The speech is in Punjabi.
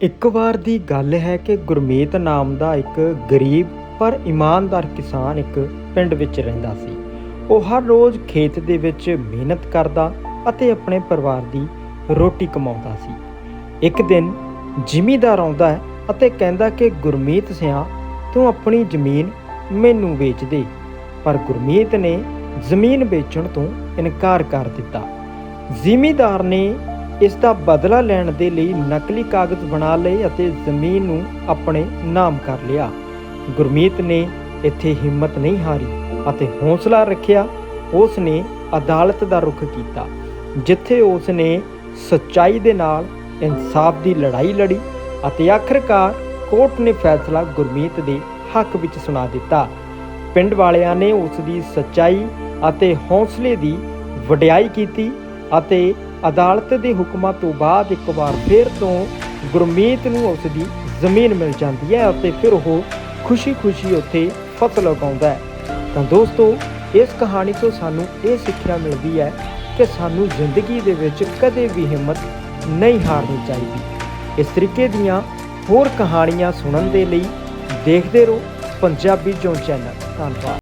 ਇੱਕ ਵਾਰ ਦੀ ਗੱਲ ਹੈ ਕਿ ਗੁਰਮੀਤ ਨਾਮ ਦਾ ਇੱਕ ਗਰੀਬ ਪਰ ਇਮਾਨਦਾਰ ਕਿਸਾਨ ਇੱਕ ਪਿੰਡ ਵਿੱਚ ਰਹਿੰਦਾ ਸੀ। ਉਹ ਹਰ ਰੋਜ਼ ਖੇਤ ਦੇ ਵਿੱਚ ਮਿਹਨਤ ਕਰਦਾ ਅਤੇ ਆਪਣੇ ਪਰਿਵਾਰ ਦੀ ਰੋਟੀ ਕਮਾਉਂਦਾ ਸੀ। ਇੱਕ ਦਿਨ ਜ਼ਿਮੀਦਾਰ ਆਉਂਦਾ ਹੈ ਅਤੇ ਕਹਿੰਦਾ ਕਿ, ਗੁਰਮੀਤ ਸਿਆ, ਤੂੰ ਆਪਣੀ ਜ਼ਮੀਨ ਮੈਨੂੰ ਵੇਚ ਦੇ। ਪਰ ਗੁਰਮੀਤ ਨੇ ਜ਼ਮੀਨ ਵੇਚਣ ਤੋਂ ਇਨਕਾਰ ਕਰ ਦਿੱਤਾ। ਜ਼ਿਮੀਦਾਰ ਨੇ ਇਸ ਦਾ ਬਦਲਾ ਲੈਣ ਦੇ ਲਈ ਨਕਲੀ ਕਾਗਜ਼ ਬਣਾ ਲਏ ਅਤੇ ਜ਼ਮੀਨ ਨੂੰ ਆਪਣੇ ਨਾਮ ਕਰ ਲਿਆ। ਗੁਰਮੀਤ ਨੇ ਇੱਥੇ ਹਿੰਮਤ ਨਹੀਂ ਹਾਰੀ ਅਤੇ ਹੌਸਲਾ ਰੱਖਿਆ। ਉਸ ਨੇ ਅਦਾਲਤ ਦਾ ਰੁਖ ਕੀਤਾ, ਜਿੱਥੇ ਉਸ ਨੇ ਸੱਚਾਈ ਦੇ ਨਾਲ ਇਨਸਾਫ ਦੀ ਲੜਾਈ ਲੜੀ ਅਤੇ ਆਖਰਕਾਰ ਕੋਰਟ ਨੇ ਫੈਸਲਾ ਗੁਰਮੀਤ ਦੇ ਹੱਕ ਵਿੱਚ ਸੁਣਾ ਦਿੱਤਾ। ਪਿੰਡ ਵਾਲਿਆਂ ਨੇ ਉਸ ਦੀ ਸੱਚਾਈ ਅਤੇ ਹੌਸਲੇ ਦੀ ਵਡਿਆਈ ਕੀਤੀ ਅਤੇ ਅਦਾਲਤ ਦੇ ਹੁਕਮਾਂ ਤੋਂ ਬਾਅਦ ਇੱਕ ਵਾਰ ਫਿਰ ਤੋਂ ਗੁਰਮੀਤ ਨੂੰ ਉਸ ਦੀ ਜ਼ਮੀਨ ਮਿਲ ਜਾਂਦੀ ਹੈ ਅਤੇ ਫਿਰ ਉਹ ਖੁਸ਼ੀ-ਖੁਸ਼ੀ ਉੱਥੇ ਫਸਲ ਉਗਾਉਂਦਾ ਹੈ। ਤਾਂ ਦੋਸਤੋ, ਇਸ ਕਹਾਣੀ ਤੋਂ ਸਾਨੂੰ ਇਹ ਸਿੱਖਿਆ ਮਿਲਦੀ ਹੈ ਕਿ ਸਾਨੂੰ ਜ਼ਿੰਦਗੀ ਦੇ ਵਿੱਚ ਕਦੇ ਵੀ ਹਿੰਮਤ ਨਹੀਂ ਹਾਰਨੀ ਚਾਹੀਦੀ। ਇਸ ਤਰੀਕੇ ਦੀਆਂ ਹੋਰ ਕਹਾਣੀਆਂ ਸੁਣਨ ਦੇ ਲਈ ਦੇਖਦੇ ਰਹੋ ਪੰਜਾਬੀ ਜੋਨ ਚੈਨਲ। ਧੰਨਵਾਦ।